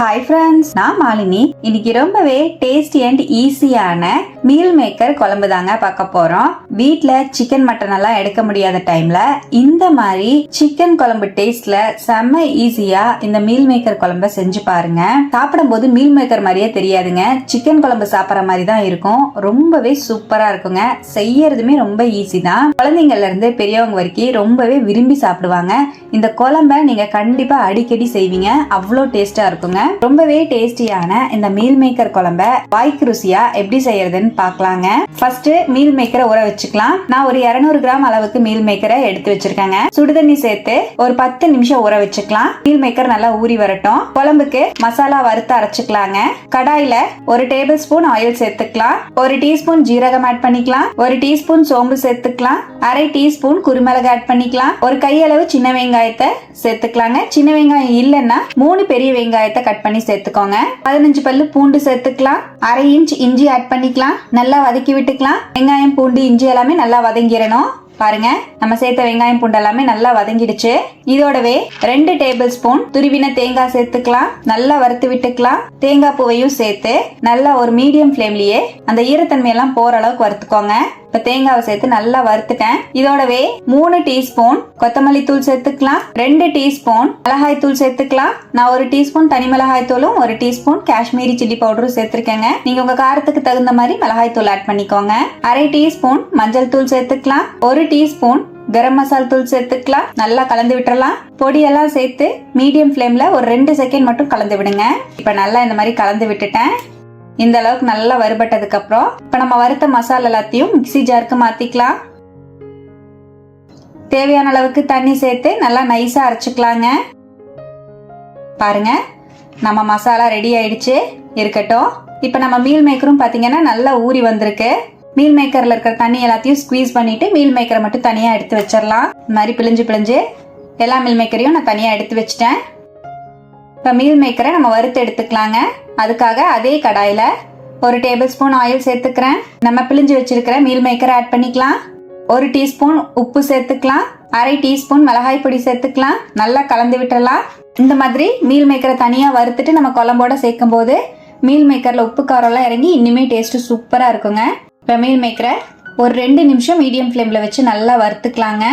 Hi friends நான் மாலினி. இன்னைக்கு ரொம்பவே டேஸ்டி அண்ட் ஈஸியான மீல் மேக்கர் குழம்பு தாங்க பார்க்க போறோம். வீட்டில் சிக்கன் மட்டன் எல்லாம் எடுக்க முடியாத டைம்ல இந்த மாதிரி சிக்கன் குழம்பு டேஸ்ட்ல செம்ம ஈஸியா இந்த மீல் மேக்கர் குழம்ப செஞ்சு பாருங்க. சாப்பிடும்போது மீல் மேக்கர் மாதிரியே தெரியாதுங்க. சிக்கன் குழம்பு சாப்பிட்ற மாதிரி தான் இருக்கும். ரொம்பவே சூப்பரா இருக்குங்க. செய்யறதுமே ரொம்ப ஈஸி தான். குழந்தைங்கள்ல இருந்து பெரியவங்க வரைக்கும் ரொம்பவே விரும்பி சாப்பிடுவாங்க. இந்த குழம்ப நீங்க கண்டிப்பா அடிக்கடி செய்வீங்க. அவ்வளோ டேஸ்டா இருக்குங்க. ரொம்பவே டேஸ்டியான இந்த மீல் மேக்கர் குழம்ப வாய்க்கு ருசியா எப்படி செய்யறதுன்னு பார்க்கலாங்க. ஃபர்ஸ்ட் மீல் மேக்கரை ஊற வச்சுக்கலாம். நான் ஒரு 200 கிராம் அளவுக்கு மீல் மேக்கரை எடுத்து வச்சிருக்கேங்க. சுடுதண்ணி சேர்த்து ஒரு பத்து நிமிஷம் ஊற வச்சுக்கலாம். மீல் மேக்கர் நல்லா ஊறி வரட்டும். குழம்புக்கு மசாலா வறுத்து அரைச்சுக்கலாங்க. கடாயில ஒரு டேபிள் ஸ்பூன் ஆயில் சேர்த்துக்கலாம். ஒரு டீஸ்பூன் ஜீரகம் ஆட் பண்ணிக்கலாம். ஒரு டீஸ்பூன் சோம்பு சேர்த்துக்கலாம். அரை டீஸ்பூன் குருமிளகு ஆட் பண்ணிக்கலாம். ஒரு கையளவு சின்ன வெங்காயத்தை சேர்த்துக்கலாங்க. சின்ன வெங்காயம் இல்லைன்னா மூணு பெரிய வெங்காயத்தை கட் பண்ணி சேர்த்துக்கோங்க. பதினஞ்சு பல்லு பூண்டு சேர்த்துக்கலாம். அரை இன்ச் இஞ்சி ஆட் பண்ணிக்கலாம். நல்லா வதக்கி விட்டுக்கலாம். வெங்காயம் பூண்டு இஞ்சி எல்லாமே நல்லா வதங்கிடணும். பாருங்க நம்ம சேர்த்த வெங்காயம் பூண்டு எல்லாமே நல்லா வதங்கிடுச்சு. இதோடவே ரெண்டு டேபிள் ஸ்பூன் துருவின தேங்காய் சேர்த்துக்கலாம். நல்லா வறுத்து விட்டுக்கலாம். தேங்காய் பூவையும் சேர்த்து நல்லா ஒரு மீடியம் ஃப்ளேம்லயே அந்த ஈரத்தன்மையெல்லாம் போற அளவுக்கு வறுத்துக்கோங்க. இப்ப தேங்காவை சேர்த்து நல்லா வறுத்துட்டேன். இதோடவே மூணு டீஸ்பூன் கொத்தமல்லி தூள் சேர்த்துக்கலாம். ரெண்டு டீஸ்பூன் மிளகாய் தூள் சேர்த்துக்கலாம். நான் ஒரு டீஸ்பூன் தனி மிளகாய் தூளும் ஒரு டீஸ்பூன் காஷ்மீரி சில்லி பவுடரும் சேர்த்துருக்கேங்க. நீங்க உங்க காரத்துக்கு தகுந்த மாதிரி மிளகாய் தூள் ஆட் பண்ணிக்கோங்க. அரை டீஸ்பூன் மஞ்சள் தூள் சேர்த்துக்கலாம். ஒரு டீஸ்பூன் கரம் மசால் தூள் சேர்த்துக்கலாம். நல்லா கலந்து விட்டுறலாம். பொடியெல்லாம் சேர்த்து மீடியம் ஃப்ளேம்ல ஒரு ரெண்டு செகண்ட் மட்டும் கலந்து விடுங்க. இப்ப நல்லா இந்த மாதிரி கலந்து விட்டுட்டேன். இந்த அளவுக்கு நல்லா வறுபட்டதுக்கு அப்புறம் இப்ப நம்ம வறுத்த மசாலா எல்லாத்தையும் மிக்ஸி ஜாருக்கு மாத்திக்கலாம். தேவையான அளவுக்கு தண்ணி சேர்த்து நல்லா நைஸா அரைச்சுக்கலாங்க. பாருங்க நம்ம மசாலா ரெடி ஆயிடுச்சு. இருக்கட்டும். இப்போ நம்ம மீல் மேக்கரும் பார்த்தீங்கன்னா நல்லா ஊறி வந்திருக்கு. மீல் மேக்கர்ல இருக்கிற தண்ணி எல்லாத்தையும் ஸ்குவீஸ் பண்ணிட்டு மீல் மேக்கரை மட்டும் தனியாக எடுத்து வச்சிடலாம். இந்த மாதிரி பிழிஞ்சு பிழிஞ்சு எல்லா மீல் மேக்கரையும் நான் தனியாக எடுத்து வச்சிட்டேன். இப்போ மீல் மேக்கரை நம்ம வறுத்து எடுத்துக்கலாங்க. அதுக்காக அதே கடாயில் ஒரு டேபிள் ஸ்பூன் ஆயில் சேர்த்துக்கிறேன். நம்ம பிழிஞ்சு வச்சிருக்கிற மீல் மேக்கரை ஆட் பண்ணிக்கலாம். ஒரு டீஸ்பூன் உப்பு சேர்த்துக்கலாம். அரை டீஸ்பூன் மிளகாய் பொடி சேர்த்துக்கலாம். நல்லா கலந்து விட்டுறலாம். இந்த மாதிரி மீல் மேக்கரை தனியாக வறுத்துட்டு நம்ம குழம்போட சேர்க்கும் போது மீல் மேக்கரில் உப்பு காரம்லாம் இறங்கி இன்னுமே டேஸ்ட்டு சூப்பராக இருக்குங்க. இப்போ மீல் மேக்கரை ஒரு ரெண்டு நிமிஷம் மீடியம் ஃப்ளேமில் வச்சு நல்லா வறுத்துக்கலாங்க.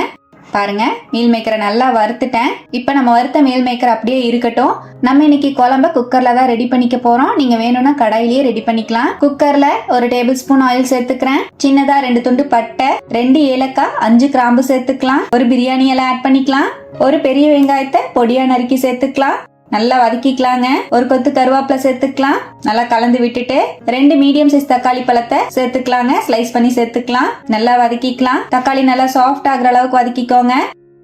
பாருங்க மீல் மேக்கரை நல்லா வறுத்துட்டேன். இப்போ நம்ம வறுத்த மீல் மேக்கர் அப்படியே இருக்கட்டும். நம்ம இன்னைக்கு குழம்ப குக்கர்ல தான் ரெடி பண்ணிக்க போறோம். நீங்க வேணும்னா கடாயிலேயே ரெடி பண்ணிக்கலாம். குக்கர்ல ஒரு டேபிள் ஸ்பூன் ஆயில் சேர்த்துக்கிறேன். சின்னதா ரெண்டு துண்டு பட்டை ரெண்டு ஏலக்காய் அஞ்சு கிராம்பு சேர்த்துக்கலாம். ஒரு பிரியாணி எல்லாம் ஆட் பண்ணிக்கலாம். ஒரு பெரிய வெங்காயத்தை பொடியா நறுக்கி சேர்த்துக்கலாம். நல்லா வதக்கிக்கலாங்க. ஒரு கொத்து கருவேப்பிலை சேர்த்துக்கலாம். நல்லா கலந்து விட்டுட்டு ரெண்டு மீடியம் சைஸ் தக்காளி பழத்தை சேர்த்துக்கலாங்க. ஸ்லைஸ் பண்ணி சேர்த்துக்கலாம். நல்லா வதக்கிக்கலாம். தக்காளி நல்லா சாஃப்ட் ஆகுற அளவுக்கு வதக்கிக்கோங்க.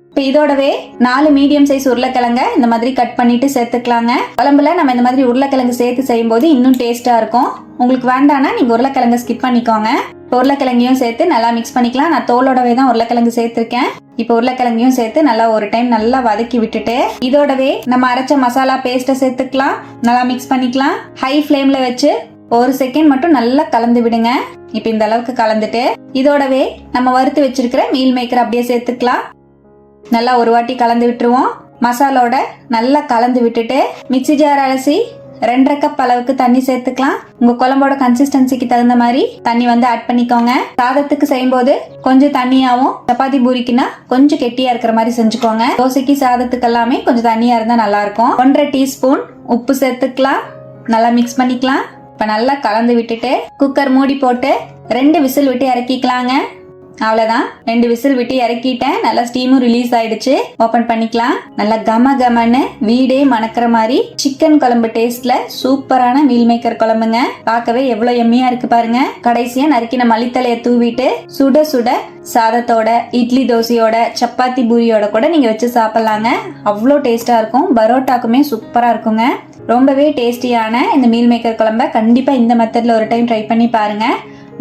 இப்போ இதோடவே நாலு மீடியம் சைஸ் உருளைக்கிழங்க இந்த மாதிரி கட் பண்ணிட்டு சேர்த்துக்கலாங்க. குழம்புல நம்ம இந்த மாதிரி உருளைக்கிழங்கு சேர்த்து செய்யும்போது இன்னும் டேஸ்டா இருக்கும். உங்களுக்கு வேண்டாம்னா நீங்க உருளைக்கிழங்கு ஸ்கிப் பண்ணிக்கோங்க. உருளைக்கிழங்கையும் சேர்த்து நல்லா மிக்ஸ் பண்ணிக்கலாம். நான் தோலோடவே தான் உருளைக்கிழங்கு சேர்த்துருக்கேன். இப்போ உருளைக்கிழங்கையும் சேர்த்து நல்லா ஒரு டைம் நல்லா வதக்கி விட்டுட்டு இதோடவே நம்ம அரைச்ச மசாலா பேஸ்ட்டை சேர்த்துக்கலாம். நல்லா மிக்ஸ் பண்ணிக்கலாம். ஹை ஃப்ளேம்ல வச்சு ஒரு செகண்ட் மட்டும் நல்லா கலந்து விடுங்க. இப்போ இந்த அளவுக்கு கலந்துட்டு இதோடவே நம்ம வறுத்து வச்சிருக்கிற மீல் மேக்கர் அப்படியே சேர்த்துக்கலாம். நல்லா ஒரு வாட்டி கலந்து விட்டுருவோம். மசாலோட நல்லா கலந்து விட்டுட்டு மிக்ஸி ஜார் அலசி ரெண்டரை கப் அளவுக்கு தண்ணி சேர்த்துக்கலாம். உங்க குழம்போட கன்சிஸ்டன்சிக்கு தகுந்த மாதிரி தண்ணி வந்து ஆட் பண்ணிக்கோங்க. சாதத்துக்கு செய்யும்போது கொஞ்சம் தண்ணியாவும் சப்பாத்தி பூரிக்குன்னா கொஞ்சம் கெட்டியா இருக்கிற மாதிரி செஞ்சுக்கோங்க. தோசைக்கு சாதத்துக்கு எல்லாமே கொஞ்சம் தண்ணியா இருந்தா நல்லா இருக்கும் ஒன்றரை டீஸ்பூன் உப்பு சேர்த்துக்கலாம். நல்லா மிக்ஸ் பண்ணிக்கலாம். இப்ப நல்லா கலந்து விட்டுட்டு குக்கர் மூடி போட்டு ரெண்டு விசில் விட்டு இறக்கிக்கலாங்க. அவ்வளவுதான். ரெண்டு விசில் விட்டு இறக்கிட்டேன். நல்லா ஸ்டீமும் ரிலீஸ் ஆயிடுச்சு. ஓபன் பண்ணிக்கலாம். நல்லா கம கமன்னு வீடே மணக்கிற மாதிரி சிக்கன் குழம்பு டேஸ்ட்ல சூப்பரான மீல் மேக்கர் குழம்புங்க. பார்க்கவே எவ்வளவு எம்மியா இருக்கு பாருங்க. கடைசியா நறுக்கின மல்லித்தலையை தூவிட்டு சுட சுட சாதத்தோட இட்லி தோசையோட சப்பாத்தி பூரியோட கூட நீங்க வச்சு சாப்பிடலாங்க. அவ்வளோ டேஸ்டா இருக்கும். பரோட்டாக்குமே சூப்பரா இருக்குங்க. ரொம்பவே டேஸ்டியான இந்த மீல் மேக்கர் குழம்ப கண்டிப்பா இந்த மெத்தட்ல ஒரு டைம் ட்ரை பண்ணி பாருங்க.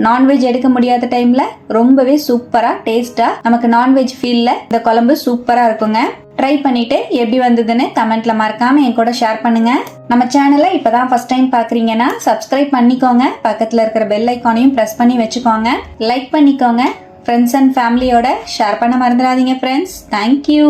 நான்வெஜ் எடுக்க முடியாத டைம்ல ரொம்பவே சூப்பரா டேஸ்டா நமக்கு நான்வெஜ் ஃபீல்ல இந்த குழம்பு சூப்பரா இருக்குங்க. ட்ரை பண்ணிட்டு எப்படி வந்ததுன்னு கமெண்ட்ல மறக்காம என் கூட ஷேர் பண்ணுங்க. நம்ம சேனலை இப்பதான் ஃபர்ஸ்ட் டைம் பாக்குறீங்கன்னா சப்ஸ்கிரைப் பண்ணிக்கோங்க. பக்கத்துல இருக்கிற பெல் ஐக்கானையும் பிரஸ் பண்ணி வச்சுக்கோங்க. லைக் பண்ணிக்கோங்க. ஃப்ரெண்ட்ஸ் அண்ட் ஃபேமிலியோட ஷேர் பண்ண மறந்துடாதீங்க ஃப்ரெண்ட்ஸ் தேங்க்யூ